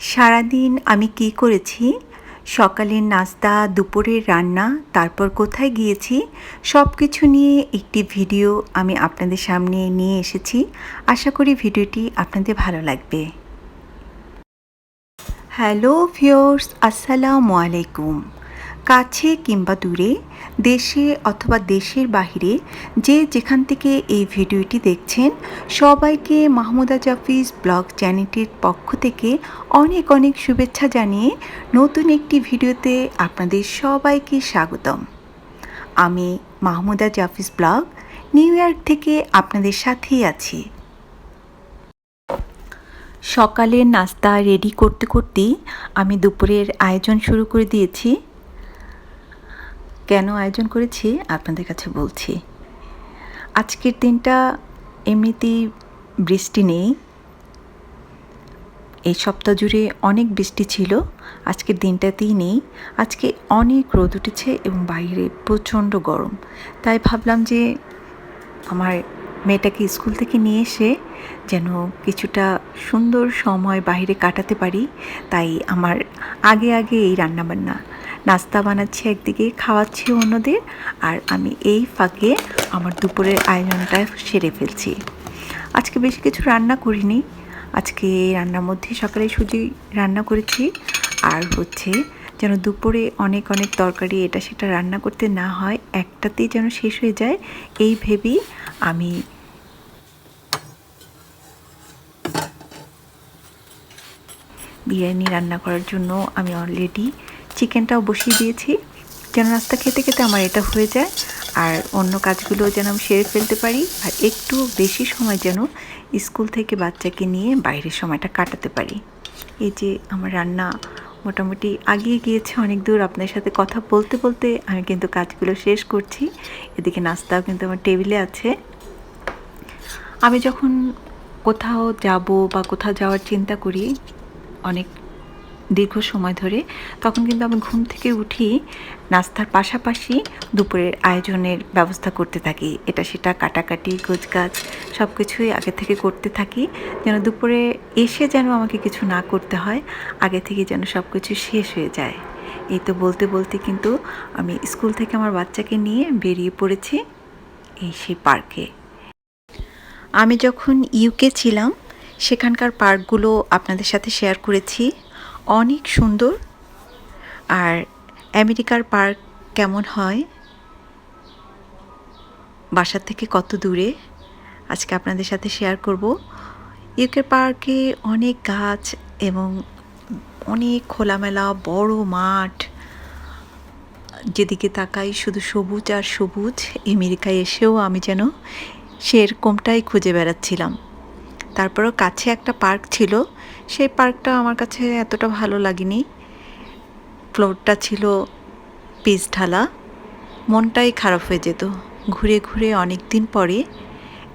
সারাদিন আমি কি করেছি? সকালের নাস্তা, দুপুরের রান্না, তারপর কোথায় গিয়েছি? সব কিছু নিয়ে একটি ভিডিও আমি আপনাদের সামনে নিয়ে এসেছি। আশা করি ভিডিওটি আপনাদের ভালো লাগবে। হ্যালো ভিওর্স আসসালামু আলাইকুম। কাছে কিংবা দূরে, দেশে অথবা দেশের বাহিরে যে যেখান থেকে এই ভিডিওটি দেখছেন, সবাইকে মাহমুদা জাফিজ ব্লগ চ্যানেলটির পক্ষ থেকে অনেক অনেক শুভেচ্ছা জানিয়ে নতুন একটি ভিডিওতে আপনাদের সবাইকে স্বাগতম। আমি Mahmuda Jafiz blog, New York আপনাদের সাথেই আছি। সকালের নাস্তা রেডি করতে করতেই আমি দুপুরের আয়োজন শুরু করে দিয়েছি। কেন আয়োজন করেছি আপনাদের কাছে বলছি। আজকের দিনটা এমনিতেই বৃষ্টি নেই। এই সপ্তাহ জুড়ে অনেক বৃষ্টি ছিল, আজকের দিনটাতেই নেই। আজকে অনেক রোদ উঠেছে এবং বাইরে প্রচণ্ড গরম। তাই ভাবলাম যে আমার মেয়েটাকে স্কুল থেকে নিয়ে এসে যেন কিছুটা সুন্দর সময় বাইরে কাটাতে পারি। তাই আমার আগে আগে এই রান্নাবান্না নাস্তা বানাচ্ছি একদিকে, খাওয়াচ্ছি অন্যদের আর আমি এই ফাঁকে আমার দুপুরের আয়োজনটা সেরে ফেলছি। আজকে বেশি কিছু রান্না করিনি। আজকে রান্নার মধ্যে সকালে সুজি রান্না করেছি, আর হচ্ছে যেন দুপুরে অনেক অনেক তরকারি এটা সেটা রান্না করতে না হয়, একটাতেই যেন শেষ হয়ে যায়, এই ভেবেই আমি বিরিয়ানি রান্না করার জন্য আমি অলরেডি চিকেনটাও বসিয়ে দিয়েছি। যেন নাস্তা খেতে খেতে আমার এটা হয়ে যায়। আর অন্য কাজগুলো যেন আমি সেরে ফেলতে পারি। আর একটু বেশি সময় যেন স্কুল থেকে বাচ্চাকে নিয়ে বাইরের সময়টা কাটাতে পারি। এই যে আমার রান্না মোটামুটি আগিয়ে গিয়েছে অনেক দূর। আপনার সাথে কথা বলতে বলতে আমি কিন্তু কাজগুলো শেষ করছি। এদিকে নাস্তাও কিন্তু আমার টেবিলে আছে। আমি যখন কোথাও যাব বা কোথাও যাওয়ার চিন্তা করি, অনেক দীর্ঘ সময় ধরে তখন কিন্তু আমি ঘুম থেকে উঠি নাস্তার পাশাপাশি দুপুরের আয়োজনের ব্যবস্থা করতে থাকি। এটা সেটা কাটাকাটি, গোছগাছ সব কিছুই আগে থেকে করতে থাকি যেন দুপুরে এসে যেন আমাকে কিছু না করতে হয়, আগে থেকে যেন সব কিছু শেষ হয়ে যায়। এই তো বলতে বলতে কিন্তু আমি স্কুল থেকে আমার বাচ্চাকে নিয়ে বেরিয়ে পড়েছি এই সেই পার্কে। আমি যখন ইউকে ছিলাম, সেখানকার পার্কগুলো আপনাদের সাথে শেয়ার করেছি। অনেক সুন্দর। আর আমেরিকার পার্ক কেমন হয়? বাসার থেকে কত দূরে? আজকে আপনাদের সাথে শেয়ার করব। ইউকে পার্কে অনেক গাছ এবং অনেক খোলামেলা বড় মাঠ। যেদিকে তাকাই শুধু সবুজ আর সবুজ। আমেরিকায় এসেও আমি যেন সেরকমটাই খুঁজে বেড়াচ্ছিলাম। তারপরেও কাছে একটা পার্ক ছিল। সেই পার্কটা আমার কাছে এতটা ভালো লাগেনি। ফ্লোরটা ছিল পিচ ঢালা। মনটাই খারাপ হয়ে যেত। ঘুরে ঘুরে অনেক দিন পরে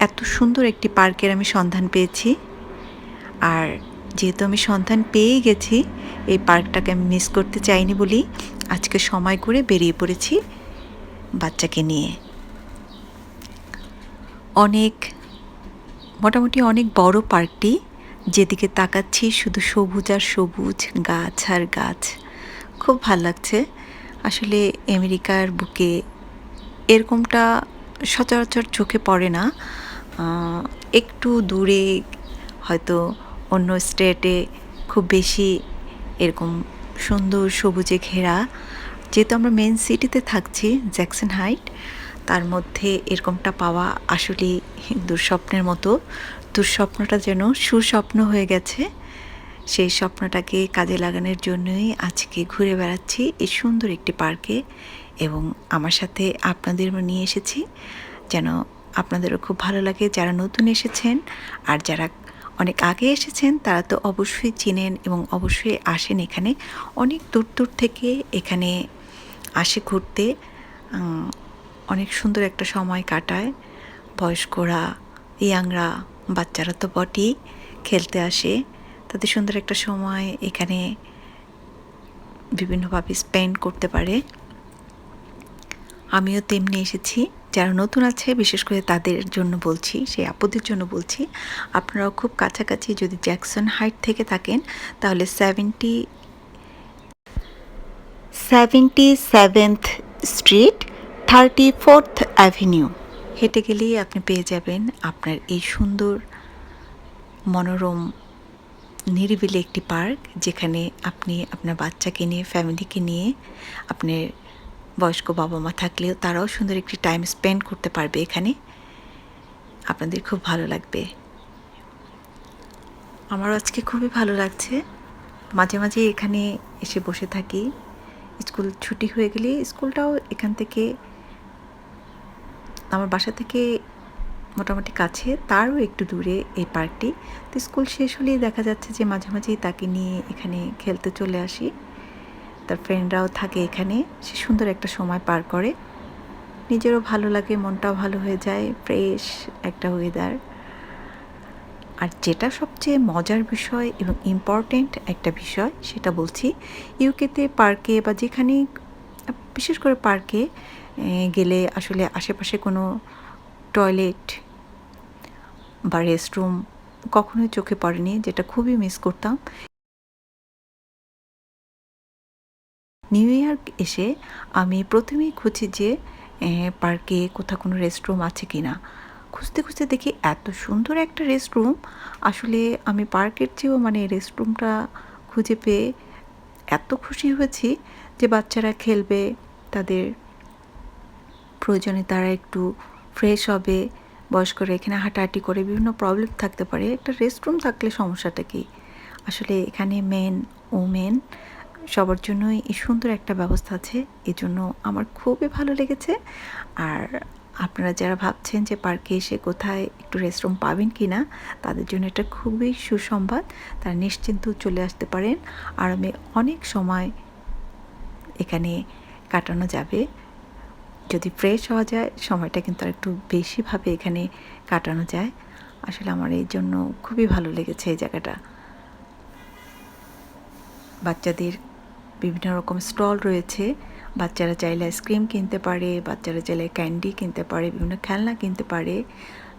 এত সুন্দর একটি পার্কের আমি সন্ধান পেয়েছি। আর যেহেতু আমি সন্ধান পেয়েই গেছি, এই পার্কটাকে আমি মিস করতে চাইনি বলি আজকে সময় করে বেরিয়ে পড়েছি বাচ্চাকে নিয়ে। অনেক মোটামুটি অনেক বড় পার্কটি, যেদিকে তাকাচ্ছি শুধু সবুজ আর সবুজ গাছ আর গাছ। খুব ভালো লাগছে। আসলে আমেরিকার বুকে এরকমটা সচরাচর চোখে পড়ে না। একটু দূরে হয়তো অন্য স্টেটে খুব বেশি এরকম সুন্দর সবুজে ঘেরা। যেহেতু আমরা মেন সিটিতে থাকছি, জ্যাকসন হাইট মধ্যে এরকমটা পাওয়া আসলে দুঃস্বপ্নের মতো। দুঃস্বপ্নটা যেন সুস্বপ্ন হয়ে গেছে। সেই স্বপ্নটাকে কাজে লাগানোর জন্যই আজকে ঘুরে বেড়াচ্ছি এই সুন্দর একটি পার্কে এবং আমার সাথে আপনাদের নিয়ে এসেছি। যেন আপনাদেরও খুব ভালো লাগে যারা নতুন এসেছেন আর যারা অনেক আগে এসেছেন তারা তো অবশ্যই চিনেন এবং অবশ্যই আসেন এখানে। অনেক দূর দূর থেকে এখানে আসে ঘুরতে। অনেক সুন্দর একটা সময় কাটায়। বয়স্করা, ইয়াংরা বাচ্চারা তো বটেই খেলতে আসে। তাদের সুন্দর একটা সময় এখানে বিভিন্নভাবে স্পেন্ড করতে পারে। আমিও তেমনি এসেছি। যারা নতুন আছে, বিশেষ করে তাদের জন্য বলছি, সেই আপুদের জন্য বলছি, আপনারাও খুব কাছাকাছি যদি জ্যাকসন হাইট থেকে থাকেন, তাহলে seventy seventy seventh street thirty fourth avenue হেঁটে গেলেই আপনি পেয়ে যাবেন আপনার এই সুন্দর, মনোরম, নিরিবিলি একটি পার্ক, যেখানে আপনি আপনার বাচ্চাকে নিয়ে, ফ্যামিলিকে নিয়ে, আপনার বয়স্ক বাবা মা থাকলেও তারাও সুন্দর একটি টাইম স্পেন্ড করতে পারবে এখানে। আপনাদের খুব ভালো লাগবে। আমারও আজকে খুবই ভালো লাগছে। মাঝে মাঝে এখানে এসে বসে থাকি। স্কুল ছুটি হয়ে গেলে স্কুলটাও এখান থেকে আমার বাসা থেকে মোটামুটি কাছে, তারও একটু দূরে এই পার্কটি। তো স্কুল শেষ হলেই দেখা যাচ্ছে যে মাঝে মাঝেই তাকে নিয়ে এখানে খেলতে চলে আসি। তার ফ্রেন্ডরাও থাকে এখানে, সে সুন্দর একটা সময় পার করে। নিজেরও ভালো লাগে, মনটাও ভালো হয়ে যায়, ফ্রেশ একটা ওয়েদার আর যেটা সবচেয়ে মজার বিষয় এবং ইম্পর্টেন্ট একটা বিষয়, সেটা বলছি ইউকেতে পার্কে বা যেখানে বিশেষ করে পার্কে গেলে আসলে আশেপাশে কোনো টয়লেট বা রেস্টরুম কখনোই চোখে পড়েনি, যেটা খুবই মিস করতাম। নিউ ইয়র্ক এসে আমি প্রথমেই খুঁজি যে পার্কে কোথাও কোনো রেস্টরুম আছে কি না খুঁজতে খুঁজতে দেখি এত সুন্দর একটা রেস্টরুম। আসলে আমি পার্কের চেয়েও মানে রেস্টরুমটা খুঁজে পেয়ে এত খুশি হয়েছি যে বাচ্চারা খেলবে, তাদের প্রয়োজনে তারা একটু ফ্রেশ হবে, বয়স্করা এখানে হাঁটাহাঁটি করে বিভিন্ন প্রবলেম থাকতে পারে। একটা রেস্টরুম থাকলে সমস্যাটা কী? আসলে এখানে মেন ওমেন সবার জন্যই এই সুন্দর একটা ব্যবস্থা আছে, এজন্য আমার খুবই ভালো লেগেছে। আর আপনারা যারা ভাবছেন যে পার্কে এসে কোথায় একটু রেস্টরুম পাবেন কি না তাদের জন্য এটা খুবই সুসংবাদ। তারা নিশ্চিন্ত চলে আসতে পারেন। আরামে অনেক সময় এখানে কাটানো যাবে। যদি ফ্রেশ হওয়া যায়, সময়টা কিন্তু আর একটু বেশিভাবে এখানে কাটানো যায়। আসলে আমার এই জন্য খুবই ভালো লেগেছে এই জায়গাটা। বাচ্চাদের বিভিন্ন রকম স্টল রয়েছে। বাচ্চারা চাইলে আইসক্রিম কিনতে পারে, বাচ্চারা চাইলে ক্যান্ডি কিনতে পারে, বিভিন্ন খেলনা কিনতে পারে।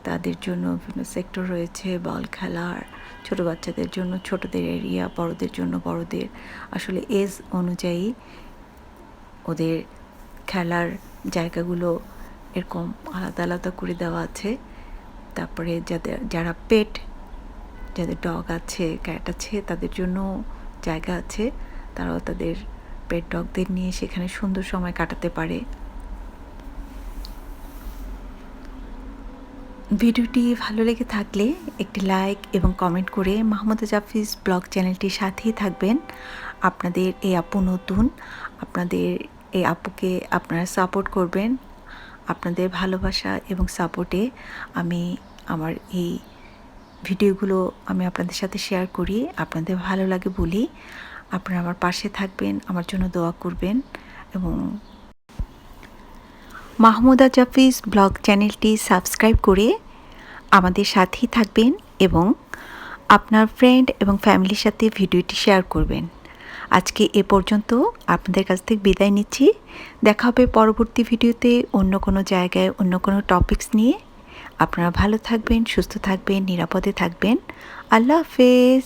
তাদের জন্য বিভিন্ন সেক্টর রয়েছে বল খেলার ছোট বাচ্চাদের জন্য, ছোটদের এরিয়া বড়দের জন্য, বড়দের। আসলে এজ অনুযায়ী ওদের খেলার জায়গাগুলো এরকম আলাদা আলাদা করে দেওয়া আছে। তারপরে যাদের, যারা পেট যাদের ডগ আছে ক্যাট আছে, তাদের জন্য জায়গা আছে। তারাও তাদের পেট ডগদের নিয়ে সেখানে সুন্দর সময় কাটাতে পারে। ভিডিওটি ভালো লেগে থাকলে একটি লাইক এবং কমেন্ট করে মাহমুদা জাফিজ ব্লগ চ্যানেলটির সাথেই থাকবেন। আপনাদের এই আপু নতুন, আপনাদের এই আপুকে আপনারা সাপোর্ট করবেন, আপনাদের ভালোবাসা এবং সাপোর্টে আমি আমার এই ভিডিওগুলো আমি আপনাদের সাথে শেয়ার করি। আপনাদের ভালো লাগে বলি আপনারা আমার পাশে থাকবেন, আমার জন্য দোয়া করবেন এবং মাহমুদা জাফিজ ব্লগ চ্যানেলটি সাবস্ক্রাইব করে আমাদের সাথেই থাকবেন এবং আপনার ফ্রেন্ড এবং ফ্যামিলির সাথে ভিডিওটি শেয়ার করবেন। আজকে এ পর্যন্ত আপনাদের কাছ থেকে বিদায় নিচ্ছি। দেখা হবে পরবর্তী ভিডিওতে অন্য কোনো জায়গায়, অন্য কোনো টপিকস নিয়ে। আপনারা ভালো থাকবেন, সুস্থ থাকবেন, নিরাপদে থাকবেন। আল্লাহ হাফেজ।